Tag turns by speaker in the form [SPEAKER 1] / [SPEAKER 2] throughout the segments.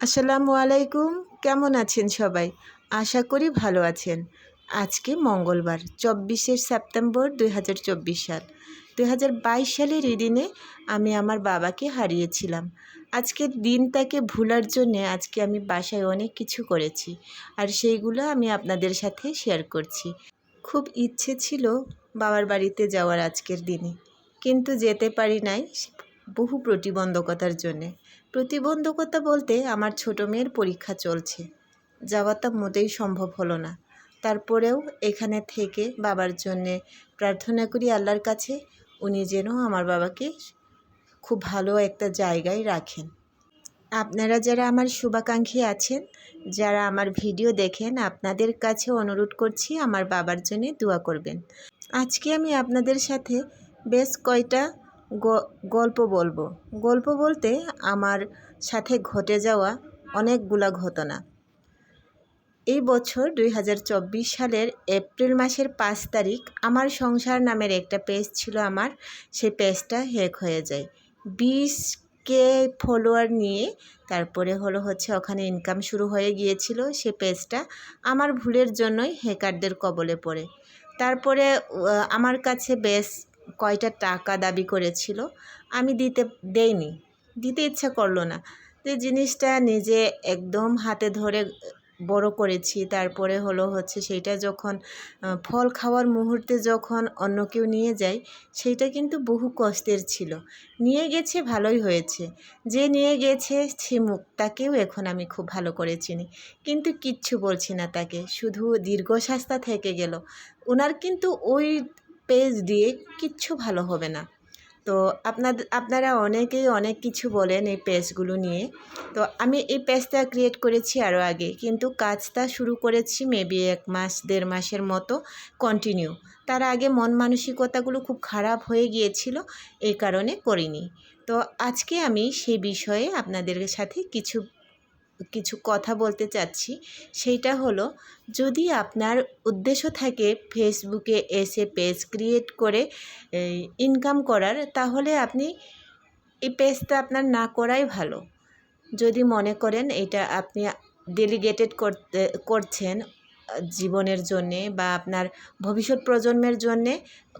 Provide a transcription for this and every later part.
[SPEAKER 1] আসসালামু আলাইকুম, কেমন আছেন সবাই? আশা করি ভালো আছেন। আজকে মঙ্গলবার, চব্বিশে সেপ্টেম্বর দুই হাজার চব্বিশ সাল। দুই হাজার বাইশ সালের এই দিনে আমি আমার বাবাকে হারিয়েছিলাম। আজকের দিনটাকে ভুলার জন্যে আজকে আমি বাসায় অনেক কিছু করেছি আর সেইগুলো আমি আপনাদের সাথে শেয়ার করছি। খুব ইচ্ছে ছিল বাবার বাড়িতে যাওয়ার আজকের দিনে, কিন্তু যেতে পারি নাই বহু প্রতিবন্ধকতার জন্যে। প্রতিবন্ধকতা বলতে আমার ছোটো মেয়ের পরীক্ষা চলছে। যাওয়া যাওয়াটা মোটেই সম্ভব হলো না। তারপরেও এখানে থেকে বাবার জন্যে প্রার্থনা করি আল্লাহর কাছে, উনি যেন আমার বাবাকে খুব ভালো একটা জায়গায় রাখেন। আপনারা যারা আমার শুভাকাঙ্ক্ষী আছেন, যারা আমার ভিডিও দেখেন, আপনাদের কাছে অনুরোধ করছি আমার বাবার জন্য দোয়া করবেন। আজকে আমি আপনাদের সাথে বেশ কয়টা গল্প বলব। গল্প বলতে আমার সাথে ঘটে যাওয়া অনেকগুলা ঘটনা। এই বছর দুই হাজার চব্বিশ সালের এপ্রিল মাসের পাঁচ তারিখ আমার সংসার নামের একটা পেজ ছিল আমার। সেই পেজটা হ্যাক হয়ে যায়। বিশ কে ফলোয়ার নিয়ে তারপরে হলো হচ্ছে ওখানে ইনকাম শুরু হয়ে গিয়েছিল। সে পেজটা আমার ভুলের জন্যই হ্যাকারদের কবলে পড়ে। তারপরে আমার কাছে বেশ কয়টা টাকা দাবি করেছিল, আমি দিতে দেইনি। দিতে ইচ্ছা করল না। যে জিনিসটা নিজে একদম হাতে ধরে বড় করেছি। তারপরে হলো হচ্ছে সেইটা যখন ফল খাওয়ার মুহূর্তে যখন অন্য কেউ নিয়ে যায়, সেইটা কিন্তু বহু কষ্টের ছিল। নিয়ে গেছে ভালোই হয়েছে। যে নিয়ে গেছে সে মুখটাকেও এখন আমি খুব ভালো করে চিনি। কিন্তু কিচ্ছু বলছি না তাকে। শুধু দীর্ঘশ্বাসটা থেকে গেল। ওনার কিন্তু ওই পেজ দিয়ে কিচ্ছু ভালো হবে না। তো আপনাদের আপনারা অনেকেই অনেক কিছু বলেন এই পেজগুলো নিয়ে। তো আমি এই পেজটা ক্রিয়েট করেছি আরও আগে, কিন্তু কাজটা শুরু করেছি মেবি এক মাস, দেড় মাসের মতো কন্টিনিউ তার আগে মন মানসিকতাগুলো খুব খারাপ হয়ে গিয়েছিল, এই কারণে করিনি। তো আজকে আমি সেই বিষয়ে আপনাদের সাথে কিছু কিছু কথা বলতে চাচ্ছি। সেইটা হলো, যদি আপনার উদ্দেশ্য থাকে ফেসবুকে এসে পেজ ক্রিয়েট করে ইনকাম করার, তাহলে আপনি এই পেজটা আপনার না করাই ভালো। যদি মনে করেন এটা আপনি ডেলিগেটেড করতে, করছেন, জীবনের জন্যে বা আপনার ভবিষ্যৎ প্রজন্মের জন্যে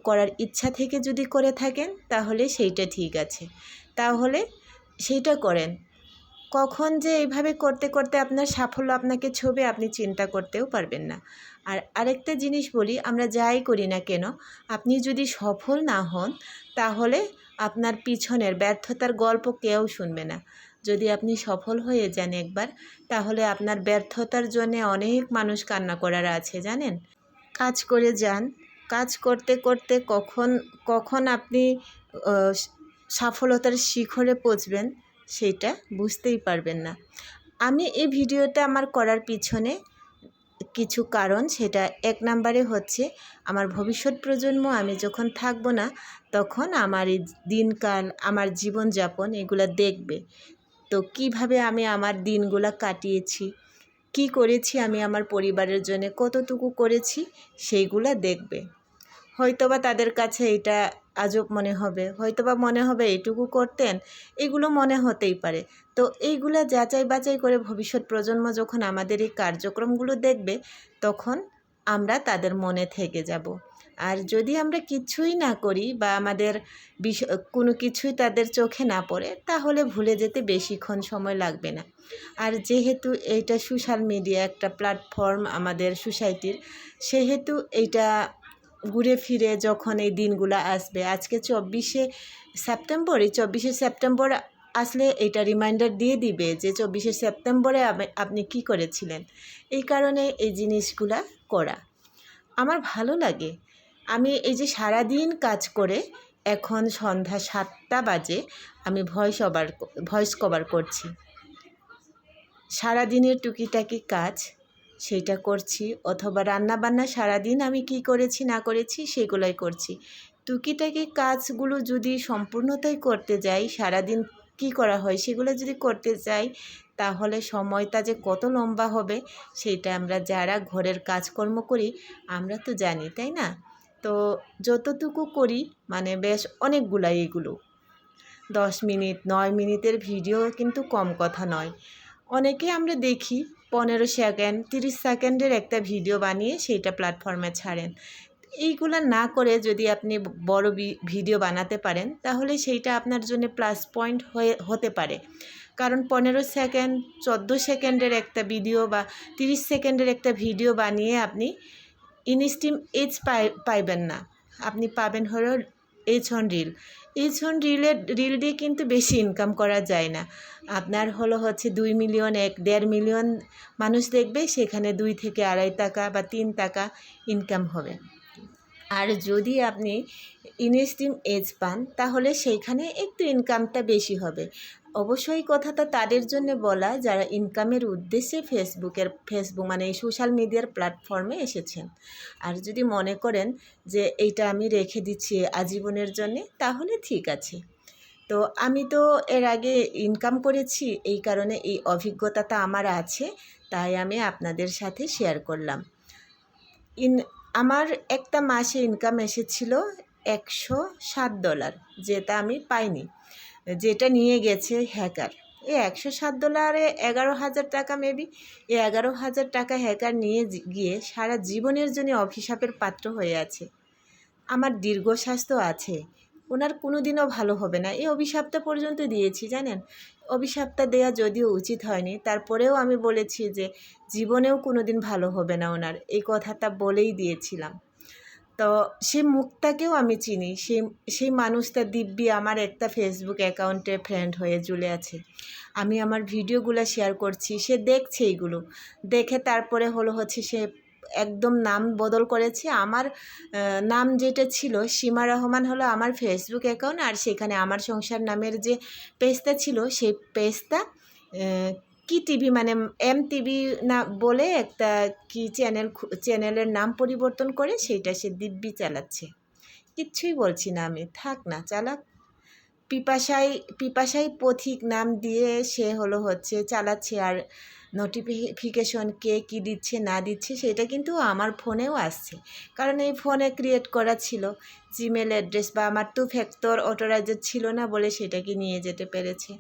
[SPEAKER 1] করার ইচ্ছা থেকে যদি করে থাকেন, তাহলে সেইটা ঠিক আছে। তাহলে সেইটা করেন। কখন যে এইভাবে করতে করতে আপনার সাফল্য আপনাকে ছবে আপনি চিন্তা করতেও পারবেন না। আর আরেকটা জিনিস বলি, আমরা যাই করি না কেন, আপনি যদি সফল না হন, তাহলে আপনার পিছনের ব্যর্থতার গল্প কেউ শুনবে না। যদি আপনি সফল হয়ে যান একবার, তাহলে আপনার ব্যর্থতার জন্য অনেক মানুষ কান্না করার আছে, জানেন? কাজ করে যান, কাজ করতে করতে কখন কখন আপনি সফলতার শিখরে পৌঁছবেন? সেটা বুঝতেই পারবেন না। আমি এই ভিডিওটা আমার করার পিছনে কিছু কারণ, সেটা এক নাম্বারে হচ্ছে আমার ভবিষ্যৎ প্রজন্ম, আমি যখন থাকব না, তখন আমার এই দিনকাল, আমার জীবনযাপন এগুলো দেখবে। তো কীভাবে আমি আমার দিনগুলো কাটিয়েছি, কি করেছি আমি আমার পরিবারের জন্য, কতটুকু করেছি, সেইগুলো দেখবে। হয়তোবা তাদের কাছে এটা আজব মনে হবে। হয়তো বা মনে হবে এটুকু করতেন, এগুলো মনে হতেই পারে। তো এইগুলো যাচাই বাছাই করে ভবিষ্যৎ প্রজন্ম যখন আমাদের এই কার্যক্রমগুলো দেখবে, তখন আমরা তাদের মনে থেকে যাব। আর যদি আমরা কিছুই না করি বা আমাদের বিষ কোনো কিছুই তাদের চোখে না পড়ে, তাহলে ভুলে যেতে বেশিক্ষণ সময় লাগবে না। আর যেহেতু এইটা সোশ্যাল মিডিয়া একটা প্ল্যাটফর্ম আমাদের সোসাইটির, সেহেতু এইটা ঘুরে ফিরে যখন এই দিনগুলো আসবে। আজকে চব্বিশে সেপ্টেম্বর, এই চব্বিশে সেপ্টেম্বর আসলে এটা রিমাইন্ডার দিয়ে দিবে যে চব্বিশে সেপ্টেম্বরে আপনি কি করেছিলেন। এই কারণে এই জিনিসগুলা করা। আমার ভালো লাগে। আমি এই যে সারাদিন কাজ করে এখন সন্ধ্যা সাতটা বাজে, আমি ভয়েস ওভার ভয়েস কভার করছি। সারাদিনের টুকিটাকি কাজ সেইটা করছি, অথবা রান্নাবান্না সারাদিন আমি কি করেছি, না করেছি, সেগুলোই করছি। টুকিটাকি কাজগুলো যদি সম্পূর্ণতাই করতে যাই, সারাদিন কি করা হয় সেগুলো যদি করতে যাই, তাহলে সময়টা যে কত লম্বা হবে, সেটা আমরা যারা ঘরের কাজকর্ম করি, আমরা তো জানি, তাই না? তো যতটুকু করি মানে বেশ অনেকগুলাই এগুলো। দশ মিনিট, নয় মিনিটের ভিডিও কিন্তু কম কথা নয়। অনেকে আমরা দেখি পনেরো সেকেন্ড, তিরিশ সেকেন্ডের একটা ভিডিও বানিয়ে সেইটা প্ল্যাটফর্মে ছাড়েন। এইগুলো না করে যদি আপনি বড় ভিডিও বানাতে পারেন, তাহলে সেইটা আপনার জন্য প্লাস পয়েন্ট হয়ে, হতে পারে। কারণ পনেরো সেকেন্ড, চোদ্দ সেকেন্ডের একটা ভিডিও বা তিরিশ সেকেন্ডের একটা ভিডিও বানিয়ে আপনি ইনস্টিম এজ পাই, পাইবেন না। আপনি পাবেন হলো এইচ অন রিল এইচ রিলে, রিল দিয়ে কিন্তু বেশি ইনকাম করা যায় না। আপনার হলো হচ্ছে দুই মিলিয়ন এক, দেড় মিলিয়ন মানুষ দেখবে, সেখানে দুই থেকে আড়াই টাকা বা তিন টাকা ইনকাম হবে। আর যদি আপনি ইনস্টিম এজ পান, তাহলে সেইখানে একটু ইনকামটা বেশি হবে। অবশ্যই কথাটা তাদের জন্য বলা, যারা ইনকামের উদ্দেশ্যে ফেসবুকের, ফেসবুক মানে এই সোশ্যাল মিডিয়ার প্ল্যাটফর্মে এসেছেন। আর যদি মনে করেন যে এইটা আমি রেখে দিচ্ছি আজীবনের জন্যে, তাহলে ঠিক আছে। তো আমি তো এর আগে ইনকাম করেছি, এই কারণে এই অভিজ্ঞতাটা আমার আছে, তাই আমি আপনাদের সাথে শেয়ার করলাম। ইন, আমার একটা মাসে ইনকাম এসেছিল একশো সাত ডলার যেটা আমি পাইনি। যেটা নিয়ে গেছে হ্যাকার এই একশো সাত ডলারে এগারো হাজার টাকা মেবি এই এগারো হাজার টাকা হ্যাকার নিয়ে গিয়ে সারা জীবনের জন্য অভিশাপের পাত্র হয়ে আছে। আমার দীর্ঘশ্বাস আছে। ওনার কোনো দিনও ভালো হবে না। এই অভিশাপটা পর্যন্ত দিয়েছি, জানেন? অভিশাপটা দেয়া যদিও উচিত হয়নি, তারপরেও আমি বলেছি যে জীবনেও কোনো দিন ভালো হবে না ওনার। এই কথাটা বলেই দিয়েছিলাম। তো সেই মুখটাকেও আমি চিনি। সেই সেই মানুষটা দিব্যি আমার একটা ফেসবুক অ্যাকাউন্টে ফ্রেন্ড হয়ে জুলে আছে আমি আমার ভিডিওগুলো শেয়ার করছি, সে দেখছে এইগুলো। দেখে তারপরে হলো হচ্ছে সে একদম নাম বদল করেছে। আমার নাম যেটা ছিল, সীমা রহমান হলো আমার ফেসবুক অ্যাকাউন্ট আর সেখানে আমার সংসার নামের যে পেজটা ছিল, সেই পেজটা কি টিভি মানে এম টিভি না বলে একটা কি চ্যানেল চ্যানেলের নাম পরিবর্তন করে সেইটা সে দিব্যি চালাচ্ছে। কিচ্ছুই বলছি না আমি, থাক না, চালাক। পিপাসাই পিপাসাই পথিক নাম দিয়ে সে হলো হচ্ছে, চালাচ্ছে। আর নোটিফিকেশন কে কি দিচ্ছে, না দিচ্ছে, সেটা কিন্তু আমার ফোনেও আসছে। কারণ এই ফোনে ক্রিয়েট করা ছিল জিমেল অ্যাড্রেস বা আমার টু ফ্যাক্টর অটোরাইজার ছিল না বলে সেটাকে নিয়ে যেতে পেরেছে।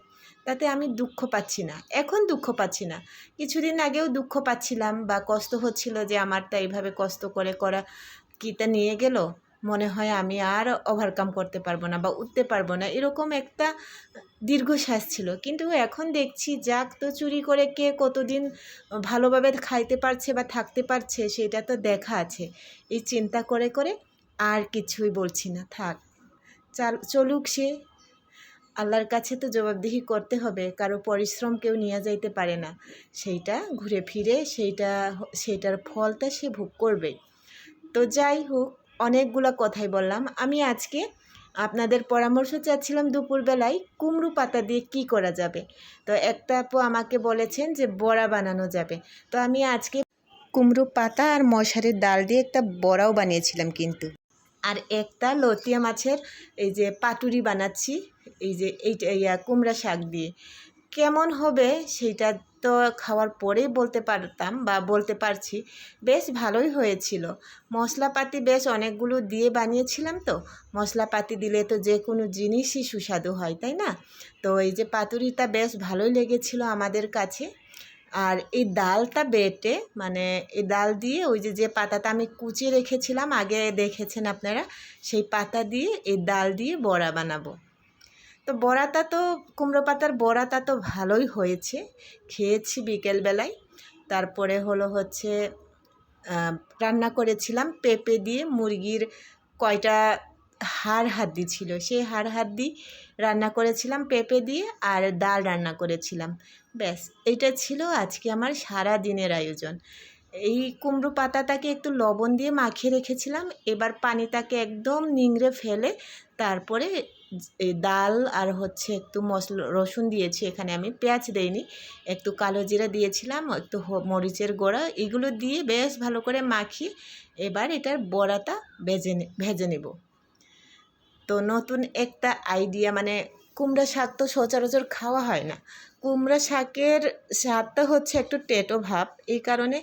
[SPEAKER 1] তাতে আমি দুঃখ পাচ্ছি না, এখন দুঃখ পাচ্ছি না। কিছুদিন আগেও দুঃখ পাচ্ছিলাম বা কষ্ট হচ্ছিল যে আমারটা এইভাবে কষ্ট করে করা কিটা নিয়ে গেল? মনে হয় আমি আর ওভারকাম করতে পারব না বা উঠতে পারব না, এরকম একটা দীর্ঘশ্বাস ছিল। কিন্তু এখন দেখছি, যাক তো চুরি করে কে কতদিন ভালোভাবে খাইতে পারছে বা থাকতে পারছে, সেটা তো দেখা আছে। এই চিন্তা করে করে আর কিছুই বলছি না, থাক। চাল, চলুক সে। আল্লাহর কাছে তো জবাবদিহি করতে হবে, কারও পরিশ্রম কেউ নিয়ে যাইতে পারে না। সেইটা ঘুরে ফিরে, সেইটা সেইটার ফলটা সে ভোগ করবে। তো যাই হোক, অনেকগুলো কথাই বললাম। আমি আজকে আপনাদের পরামর্শ চাচ্ছিলাম দুপুরবেলায় কুমড়ো পাতা দিয়ে কি করা যাবে। তো একটা আপু আমাকে বলেছেন যে বড়া বানানো যাবে। তো আমি আজকে কুমড়ো পাতা আর মশারির ডাল দিয়ে একটা বড়াও বানিয়েছিলাম কিন্তু। আর একটা লতিয়া মাছের এই যে পাতুরি বানাচ্ছি, এই যে এইটা, ইয়া কুমড়া শাক দিয়ে। কেমন হবে সেইটা তো খাওয়ার পরেই বলতে পারতাম বা বলতে পারছি। বেশ ভালোই হয়েছিল। মশলাপাতি বেশ অনেকগুলো দিয়ে বানিয়েছিলাম তো। মশলাপাতি দিলে তো যে কোনো জিনিসই সুস্বাদু হয়, তাই না? তো এই যে পাতুরিটা বেশ ভালোই লেগেছিল আমাদের কাছে। আর এই ডালটা বেটে মানে এই ডাল দিয়ে ওই যে যে পাতাটা আমি কুচিয়ে রেখেছিলাম, আগে দেখেছেন আপনারা, সেই পাতা দিয়ে এই ডাল দিয়ে বড়া বানাবো। তো বড়াটা তো, কুমড়ো পাতার বড়াটা তো ভালোই হয়েছে, খেয়েছি বিকেলবেলায়। তারপরে হলো হচ্ছে রান্না করেছিলাম পেঁপে দিয়ে মুরগির কয়টা হাড় হাড্ডি ছিল। সেই হাড় হাড্ডি রান্না করেছিলাম, পেঁপে দিয়ে আর ডাল রান্না করেছিলাম। ব্যাস এটা ছিল আজকে আমার সারা দিনের আয়োজন। এই কুমড়ো পাতাটাকে একটু লবণ দিয়ে মাখিয়ে রেখেছিলাম। এবার পানিটাকে একদম নিংড়ে ফেলে তারপরে ডাল আর হচ্ছে একটু মশলা, রসুন দিয়েছি। এখানে আমি পেঁয়াজ দেইনি, একটু কালো জিরা দিয়েছিলাম, একটু মরিচের গোড়া, এগুলো দিয়ে বেশ ভালো করে মাখিয়ে এবার এটার বড়াটা ভেজে ভেজে নেব। তো নতুন একটা আইডিয়া মানে কুমড়া শাক তো সচরাচর খাওয়া হয় না। কুমড়া শাকের স্বাদটা হচ্ছে একটু টেটো ভাব, এই কারণে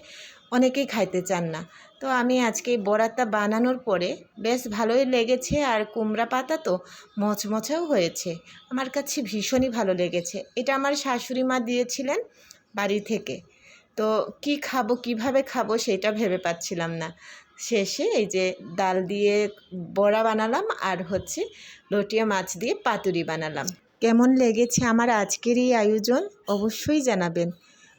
[SPEAKER 1] অনেকেই খাইতে চান না। তো আমি আজকে বড়াটা বানানোর পরে বেশ ভালোই লেগেছে, আর কুমড়া পাতা তো মচমচাও হয়েছে। আমার কাছে ভীষণই ভালো লেগেছে। এটা আমার শাশুড়ি মা দিয়েছিলেন বাড়ি থেকে। তো কি খাব, কীভাবে খাব সেটা ভেবে পাচ্ছিলাম না। শেষে এই যে ডাল দিয়ে বড়া বানালাম আর হচ্ছে লটিয়া মাছ দিয়ে পাতুরি বানালাম। কেমন লেগেছে আমার আজকের এই আয়োজন অবশ্যই জানাবেন।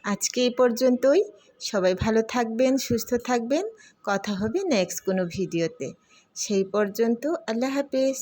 [SPEAKER 1] আজকে এই পর্যন্তই। সবাই ভালো থাকবেন, সুস্থ থাকবেন। কথা হবে নেক্সট কোনো ভিডিওতে। সেই পর্যন্ত আল্লাহ হাফেজ।